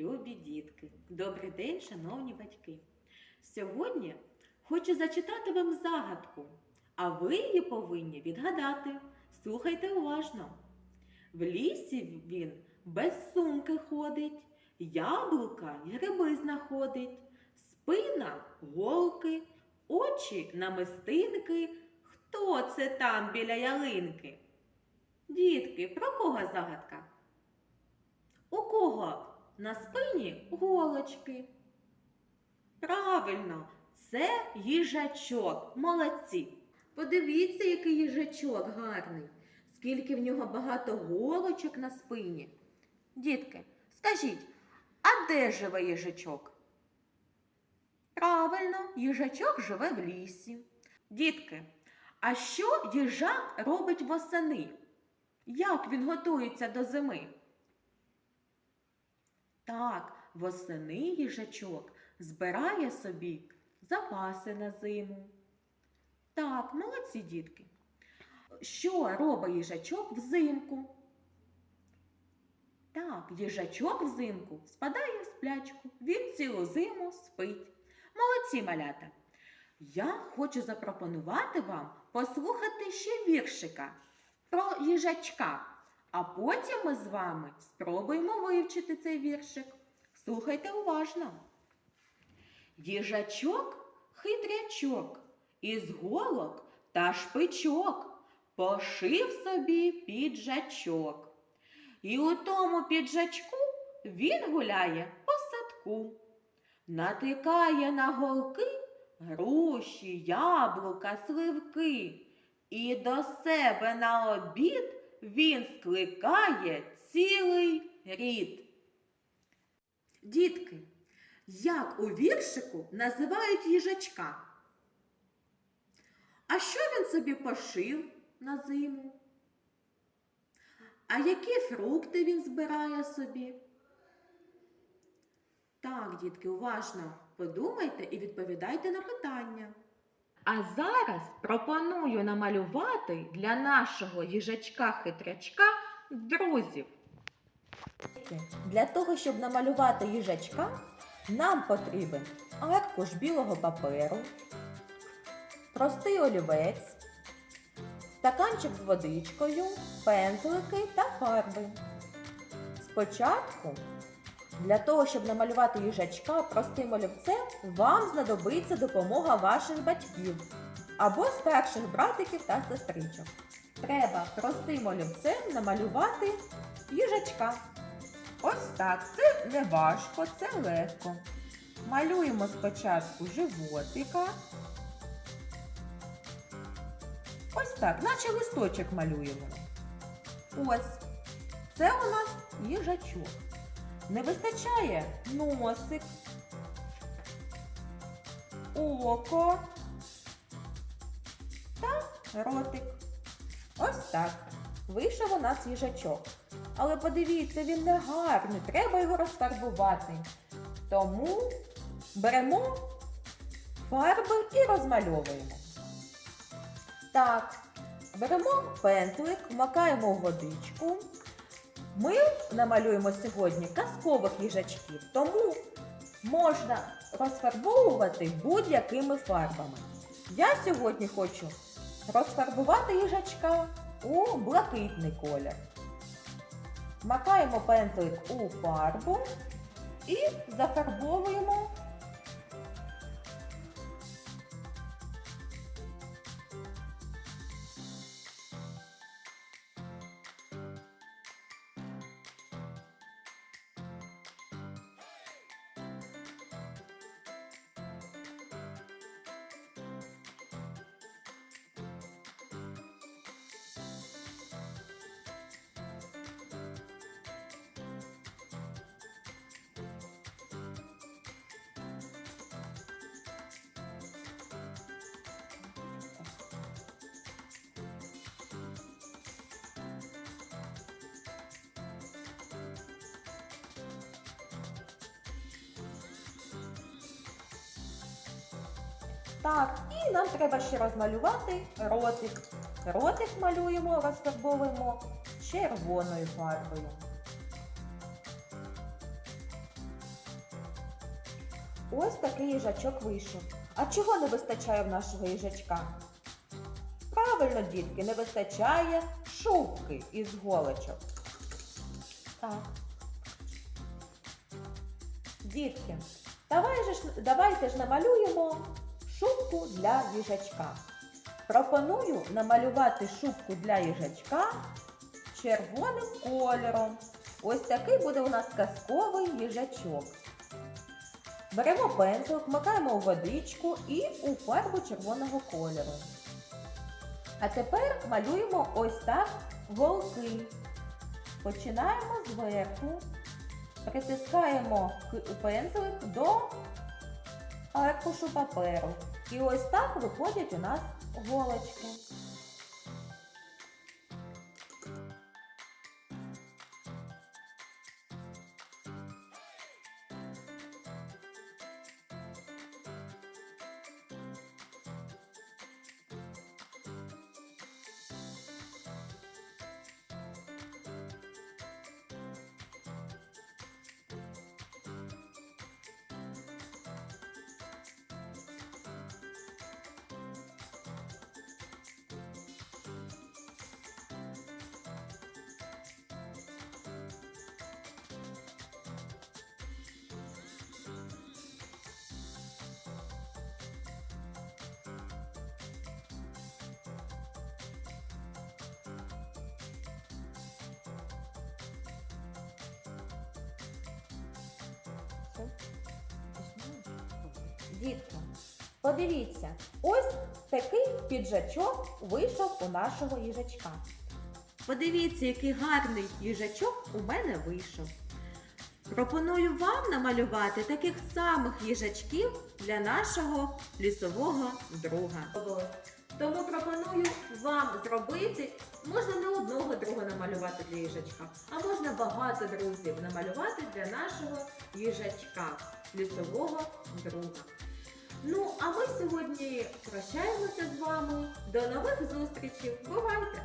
Любі дітки, добрий день, шановні батьки. Сьогодні хочу зачитати вам загадку, а ви її повинні відгадати. Слухайте уважно. В лісі він без сумки ходить, яблука й гриби знаходить, спина голки, очі намистинки. Хто це там біля ялинки? Дітки, про кого загадка? У кого на спині голочки? Правильно, це їжачок. Молодці. Подивіться, який їжачок гарний. Скільки в нього багато голочок на спині. Дітки, скажіть, а де живе їжачок? Правильно, їжачок живе в лісі. Дітки, а що їжак робить восени? Як він готується до зими? Так, восени їжачок збирає собі запаси на зиму. Так, молодці дітки. Що робить їжачок взимку? Так, їжачок взимку спадає в сплячку. Він цілу зиму спить. Молодці малята. Я хочу запропонувати вам послухати ще віршика про їжачка. А потім ми з вами спробуємо вивчити цей віршик. Слухайте уважно. Їжачок хитрячок, із голок та шпичок пошив собі піджачок. І у тому піджачку він гуляє по садку, натикає на голки груші, яблука, сливки, і до себе на обід він скликає цілий рід. Дітки, як у віршику називають їжачка? А що він собі пошив на зиму? А які фрукти він збирає собі? Так, дітки, уважно подумайте і відповідайте на питання. А зараз пропоную намалювати для нашого їжачка-хитрячка друзів. Для того, щоб намалювати їжачка, нам потрібен аркуш білого паперу, простий олівець, стаканчик з водичкою, пензлики та фарби. Спочатку, для того, щоб намалювати їжачка простим олівцем, вам знадобиться допомога ваших батьків або старших братиків та сестричок. Треба простим олівцем намалювати їжачка. Ось так. Це не важко, це легко. Малюємо спочатку животика. Ось так, наче листочок малюємо. Ось. Це у нас їжачок. Не вистачає носик, око та ротик. Ось так. Вийшов у нас їжачок. Але подивіться, він не гарний, треба його розфарбувати. Тому беремо фарби і розмальовуємо. Так, беремо пензлик, макаємо в водичку. Ми намалюємо сьогодні казкових їжачків, тому можна розфарбовувати будь-якими фарбами. Я сьогодні хочу розфарбувати їжачка у блакитний колір. Макаємо пензлик у фарбу і зафарбовуємо Так, і нам треба ще розмалювати ротик. Ротик малюємо, розфарбовуємо червоною фарбою. Ось такий їжачок вийшов. А чого не вистачає в нашого їжачка? Правильно, дітки, не вистачає шубки із голочок. Так. Дітки, давай же давайте ж намалюємо шубку для їжачка. Пропоную намалювати шубку для їжачка червоним кольором. Ось такий буде у нас казковий їжачок. Беремо пензлик, вмикаємо у водичку і у фарбу червоного кольору. А тепер малюємо ось так голки. Починаємо зверху, притискаємо пензлик до аркушу паперу. І ось так виходять у нас голочки. Дітка, подивіться, ось такий піджачок вийшов у нашого їжачка. Подивіться, який гарний їжачок у мене вийшов. Пропоную вам намалювати таких самих їжачків для нашого лісового друга. Тому пропоную вам зробити, можна не одного друга намалювати для їжачка, а можна багато друзів намалювати для нашого їжачка, лісового друга. Ну, а ми сьогодні прощаємося з вами. До нових зустрічей. Бувайте!